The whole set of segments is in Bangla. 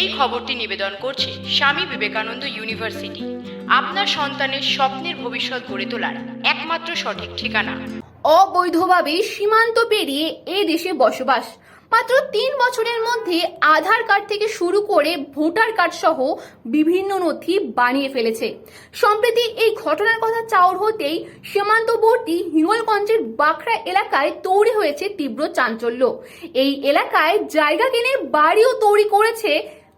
এই খবরটি নিবেদন করছে স্বামী বিবেকানন্দ ইউনিভার্সিটি। আপনার সন্তানের স্বপ্নের ভবিষ্যৎ গড়ে তোলার একমাত্র সঠিক ঠিকানা। অবৈধভাবে সীমান্ত পেরিয়ে এ দেশে বসবাস। মাত্র তিন বছরের মধ্যে আধার কার্ড থেকে শুরু করে ভোটার কার্ড সহ বিভিন্ন নথি বানিয়ে ফেলেছে। সম্প্রতি এই ঘটনার কথা চাউর হতেই সীমান্তবর্তী হিঙ্গলগঞ্জের বাখরা এলাকায় তৈরি হয়েছে তীব্র চাঞ্চল্য। এই এলাকায় জায়গা কিনে বাড়িও তৈরি করেছে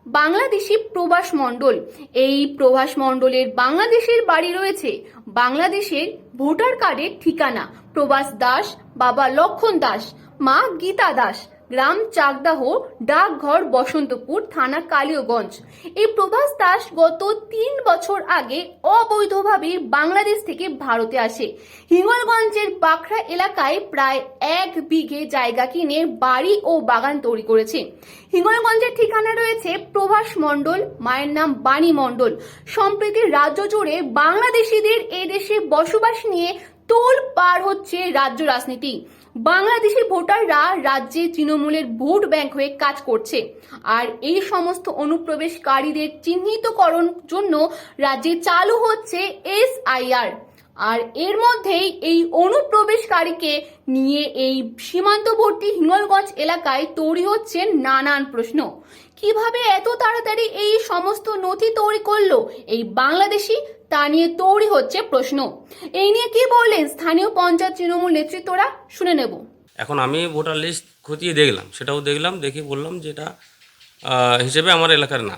বাংলাদেশি প্রবাস মণ্ডল। এই প্রবাস মণ্ডলের বাংলাদেশের বাড়ি রয়েছে। বাংলাদেশের ভোটার কার্ডের ঠিকানা প্রবাস দাস বাবা লক্ষণ দাস, মা গীতা দাস। গ্রাম চাকদাহ, ডাকঘর, বসন্তপুর থানা কালিয়াগঞ্জ। এই প্রভাস দাস গত তিন বছর আগে অবৈধভাবে বাংলাদেশ থেকে ভারতে আসে। হিঙ্গলগঞ্জের বাখরা এলাকায় প্রায় এক বিঘে জায়গা কিনে বাড়ি ও বাগান তৈরি করেছে। হিঙ্গলগঞ্জের ঠিকানা রয়েছে প্রভাস মণ্ডল, মায়ের নাম বাণী মণ্ডল। সম্প্রতি রাজ্য জুড়ে বাংলাদেশিদের এদেশে বসবাস নিয়ে তোল পার হচ্ছে রাজ্য রাজনীতি। বাংলাদেশি ভোটাররা রাজ্যে তৃণমূলের ভোট ব্যাংক হয়ে কাজ করছে। আর এই সমস্ত অনুপ্রবেশকারীদের চিহ্নিতকরণ জন্য রাজ্যে চালু হচ্ছে এসআইআর। আর এর মধ্যেই এই অনুপ্রবেশকারীকে নিয়ে এই সীমান্তবর্তী হিঙ্গলগঞ্জ এলাকায় তৈরি হচ্ছে নানান প্রশ্ন। কীভাবে এত তাড়াতাড়ি এই সমস্ত নথি তৈরি করল এই বাংলাদেশি তা নিয়ে তৈরি হচ্ছে প্রশ্ন। এই নিয়ে কি বললেন স্থানীয় পঞ্চায়েত তৃণমূল নেতৃত্বরা? শুনে নেব। এখন আমি ভোটার লিস্ট খতিয়ে দেখলাম, সেটাও দেখলাম, দেখে বললাম যে এটা হিসেবে আমার এলাকার না।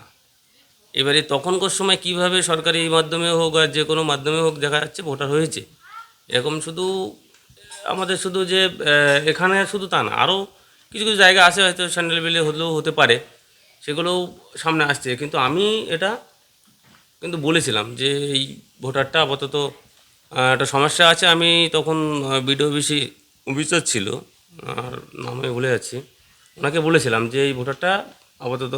এবারে তখনকার সময় কীভাবে সরকারি মাধ্যমে হোক আর যে কোনো মাধ্যমে হোক দেখা যাচ্ছে ভোটার হয়েছে। এরকম শুধু, আমাদের শুধু যে এখানে শুধু তা না, আরও কিছু কিছু জায়গা আছে হয়তো স্যান্ডেল বিলে হলেও হতে পারে, সেগুলোও সামনে আসছে। কিন্তু আমি এটা কিন্তু বলেছিলাম যে এই ভোটারটা আপাতত একটা সমস্যা আছে। আমি তখন বিডিও অফিসে অফিসার ছিল, আর নামে ভুলে যাচ্ছি। ওনাকে বলেছিলাম যে এই ভোটারটা আপাতত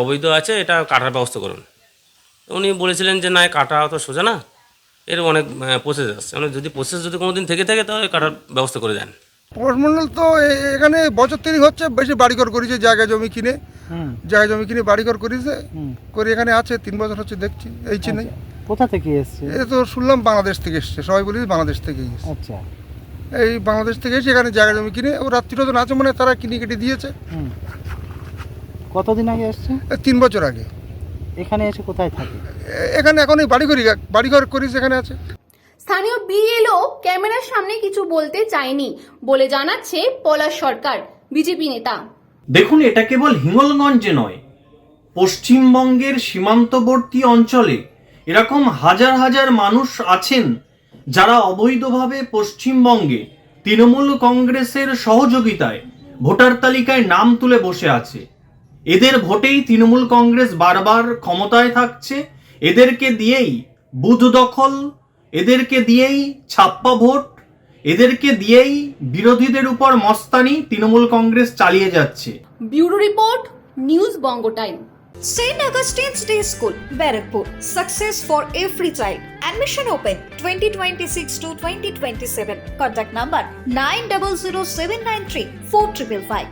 অবৈধ আছে, এটা কাটার ব্যবস্থা করুন। উনি বলেছিলেন যে, না কাটা অত সোজা না। এর অনেক প্রসেস আছে। মানে যদি প্রসেস যদি কোনো দিন থেকে থাকে, তাহলে কাটার ব্যবস্থা করে দেন। পরমণ্ডল তো এখানে বছর তিরিশ হচ্ছে, বেশি বাড়িঘর করেছে, জায়গা জমি কিনে। জায়গা জমি কিনে বাড়িঘর করেছে হুম। করে এখানে আছে তিন বছর হচ্ছে দেখছি এই চিনে কোথা থেকে এসছে? এ তো শুনলাম বাংলাদেশ থেকে এসছে সবাই বলি বাংলাদেশ থেকে এসছে। আচ্ছা। এই বাংলাদেশ থেকে এসে এখানে জায়গা জমি কিনে ও রাত্রিটা তো আছে মানে তারা কিনে কেটে দিয়েছে। হুম। কতদিন আগে এসছে? তিন বছর আগে। এখানে এসে কোথায় থাকে? এখানে এখন এই বাড়িঘরই বাড়িঘর করেছে এখানে আছে। স্থানীয় বিএলও ক্যামেরার সামনে কিছু বলতে চায়নি বলে জানাচ্ছে পলাশ সরকার বিজেপি নেতা। দেখুন, এটা কেবল হিঙ্গলগঞ্জে নয়, পশ্চিমবঙ্গের সীমান্তবর্তী অঞ্চলে এরকম হাজার হাজার মানুষ আছেন যারা অবৈধভাবে পশ্চিমবঙ্গে তৃণমূল কংগ্রেসের সহযোগিতায় ভোটার তালিকায় নাম তুলে বসে আছে। এদের ভোটেই তৃণমূল কংগ্রেস বারবার ক্ষমতায় থাকছে। এদেরকে দিয়েই বুথ দখল, এদেরকে দিয়েই ছাপ্পা ভোট এদেরকে দিয়েই বিরোধীদের উপর মস্তানি তৃণমূল কংগ্রেস চালিয়ে যাচ্ছে। Bureau report news Banga time. Saint Augustine's day school Barrackpore. Success for every child admission open twenty twenty six to twenty twenty seven contact number nine double zero seven nine three four triple five